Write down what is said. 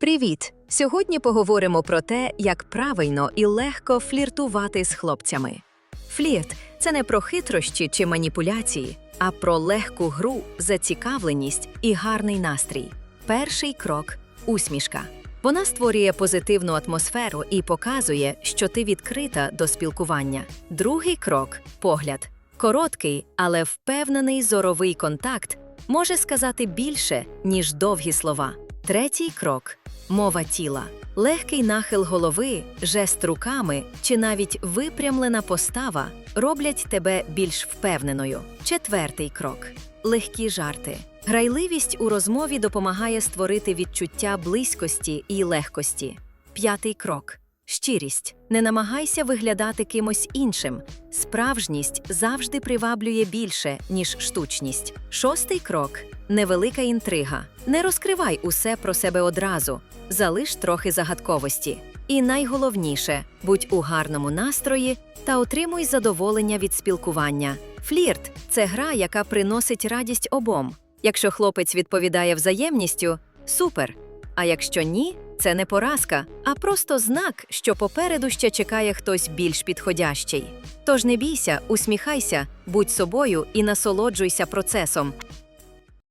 Привіт! Сьогодні поговоримо про те, як правильно і легко фліртувати з хлопцями. Флірт це не про хитрощі чи маніпуляції, а про легку гру, зацікавленість і гарний настрій. Перший крок усмішка. Вона створює позитивну атмосферу і показує, що ти відкрита до спілкування. Другий крок погляд. Короткий, але впевнений зоровий контакт може сказати більше, ніж довгі слова. Третій крок мова тіла. Легкий нахил голови, жест руками чи навіть випрямлена постава роблять тебе більш впевненою. Четвертий крок легкі жарти. Грайливість у розмові допомагає створити відчуття близькості і легкості. П'ятий крок щирість. Не намагайся виглядати кимось іншим. Справжність завжди приваблює більше, ніж штучність. Шостий крок невелика інтрига. Не розкривай усе про себе одразу, залиш трохи загадковості. І найголовніше будь у гарному настрої та отримуй задоволення від спілкування. Флірт це гра, яка приносить радість обом. Якщо хлопець відповідає взаємністю супер. А якщо ні, це не поразка, а просто знак, що попереду ще чекає хтось більш підходящий. Тож не бійся, усміхайся, будь собою і насолоджуйся процесом.